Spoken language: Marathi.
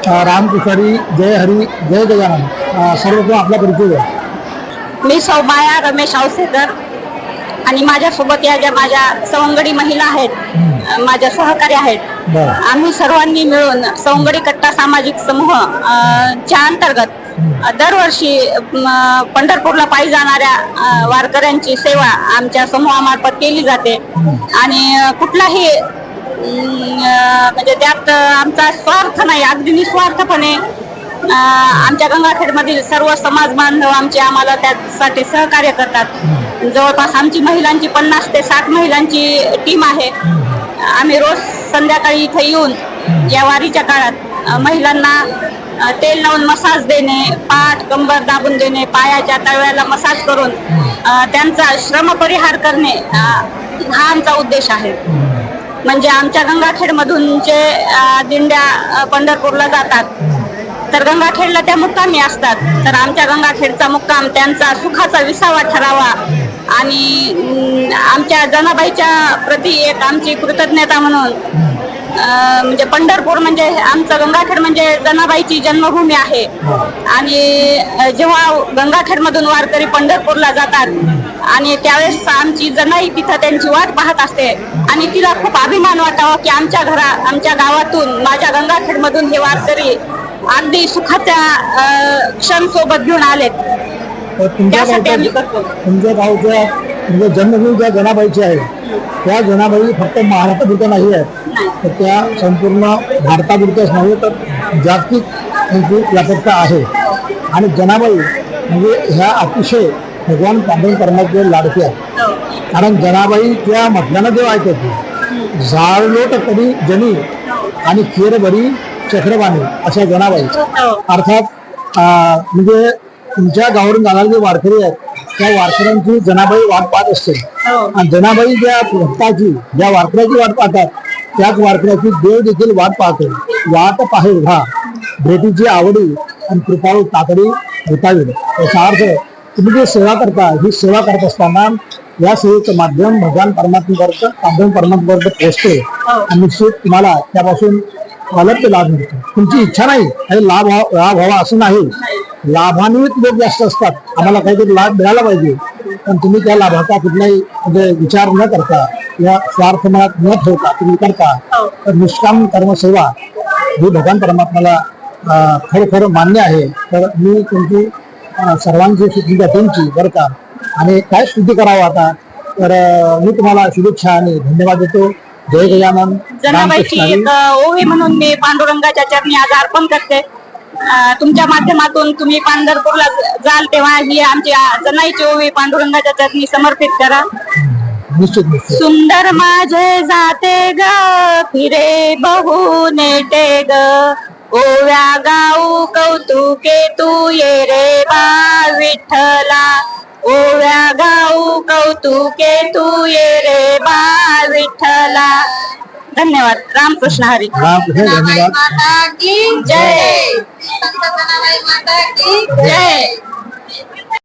अ, रामकुशारी जय हरी जय गजानन सर्वप्रथम आपला परिचय द्या. मी सौमाया रमेश औसेकर आणि माझ्यासोबत या ज्या माझ्या सवंगडी महिला आहेत माझ्या सहकारी आहेत आम्ही सर्वांनी मिळून सवंगडी कट्टा सामाजिक समूह च्या अंतर्गत दरवर्षी पंढरपूरला पायी जाणाऱ्या वारकऱ्यांची सेवा आमच्या समूहामार्फत केली जाते. आणि कुठलाही म्हणजे त्यात आमचा स्वार्थ नाही अगदी निस्वार्थपणे आमच्या गंगाखेडमधील सर्व समाज बांधव आमचे आम्हाला त्यासाठी सहकार्य करतात. जवळपास आमची महिलांची पन्नास ते साठ महिलांची टीम आहे. आम्ही रोज संध्याकाळी इथे येऊन या वारीच्या काळात महिलांना तेल लावून मसाज देणे पाठ कंबर दाबून देणे पायाच्या तळव्याला मसाज करून त्यांचा श्रम परिहार करणे हा आमचा उद्देश आहे. म्हणजे आमच्या गंगाखेडमधून जे दिंड्या पंढरपूरला जातात तर गंगाखेडला त्या मुक्कामी असतात. तर आमच्या गंगाखेडचा मुक्काम त्यांचा सुखाचा विसावा ठरावा आणि आमच्या जनाबाईच्या प्रती एक आमची कृतज्ञता म्हणून म्हणजे पंढरपूर म्हणजे आमचं गंगाखेड म्हणजे जनाबाईची जन्मभूमी आहे. आणि जेव्हा गंगाखेडमधून वारकरी पंढरपूरला जातात आणि त्यावेळेस आमची जनाई तिथं त्यांची वाट पाहत असते. आणि तिला खूप अभिमान वाटावा की आमच्या घरा आमच्या गावातून माझ्या गंगाखेडमधून हे वारकरी अगदी सुखाच्या क्षण सोबत घेऊन आलेत. त्यासाठी आम्ही करतो. म्हणजे जन्मभूमी ज्या जनाबाईची आहे त्या जनाबाई फक्त महाराष्ट्रापुरत्या नाही आहेत तर त्या संपूर्ण भारतापुरत्याच नव्हे तर जागतिक त्यांची व्यापकता आहे आणि जनाबाई म्हणजे ह्या अतिशय भगवान परमात्मे लाडके आहेत. कारण जनाबाई त्या म्हटल्यानं देव ऐकत जाळलोट कधी जनी आणि खेर बरी चक्रवाणी अशा जनाबाई हो. अर्थात म्हणजे तुमच्या गावावरून जाणारे जे वारकरी आहेत त्या वारकऱ्यांची जनाबाई वाट पाहत असते. हो. आणि जनाबाई ज्या भक्ताची ज्या वारकऱ्याची वाट पाहतात त्याच वारकऱ्याची देव देखील वाट पाहतो. वाट पाहे उभा. भेटीची आवडी आणि कृपाळू तातडी भेटावी याचा अर्थ तुम्ही जी सेवा करता ही सेवा करत असताना या सेवेचं माध्यम भगवान परमात्म्यापर्यंत पांडुरंग परमात्म्यापर्यंत पोहोचते आणि निश्चित तुम्हाला त्यापासून अलग लाभ मिळतो. तुमची इच्छा नाही काही लाभ लाभ व्हावा असं नाही. लाभान्वित लोक जास्त असतात. आम्हाला काहीतरी लाभ मिळाला पाहिजे. पण तुम्ही त्या लाभाचा कुठलाही म्हणजे विचार न करता या स्वार्थ मनात न ठेवता तुम्ही करता तर निष्काम कर्मसेवा ही भगवान परमात्म्याला अं, खरोखर मान्य आहे. तर मी तुमची सर्वांची तुमच्या टीमची बरं का? आणि काय स्तुती करावं आता? तर मी तुम्हाला शुभेच्छा आणि धन्यवाद देतो. जय गजानन जनाबाईची ओवी म्हणून मी पांडुरंगाच्या चरणी आज अर्पण करते. तुमच्या माध्यमातून तुम्ही पंढरपूरला जाल तेव्हा ही आमची जनाईची ओवी पांडुरंगाच्या चरणी समर्पित करा. सुंदर माझे जाते ग फिरे बहु नेटे ग. ओव्या गाऊ कौतुके तू ये रे बा विठ्ठला. ओव्या गाऊ कौतुके तू ये रे बा विठ्ठला. धन्यवाद. रामकृष्ण हरी. रामकृष्ण धन्यवाद. माता की जय. संत माता की जय.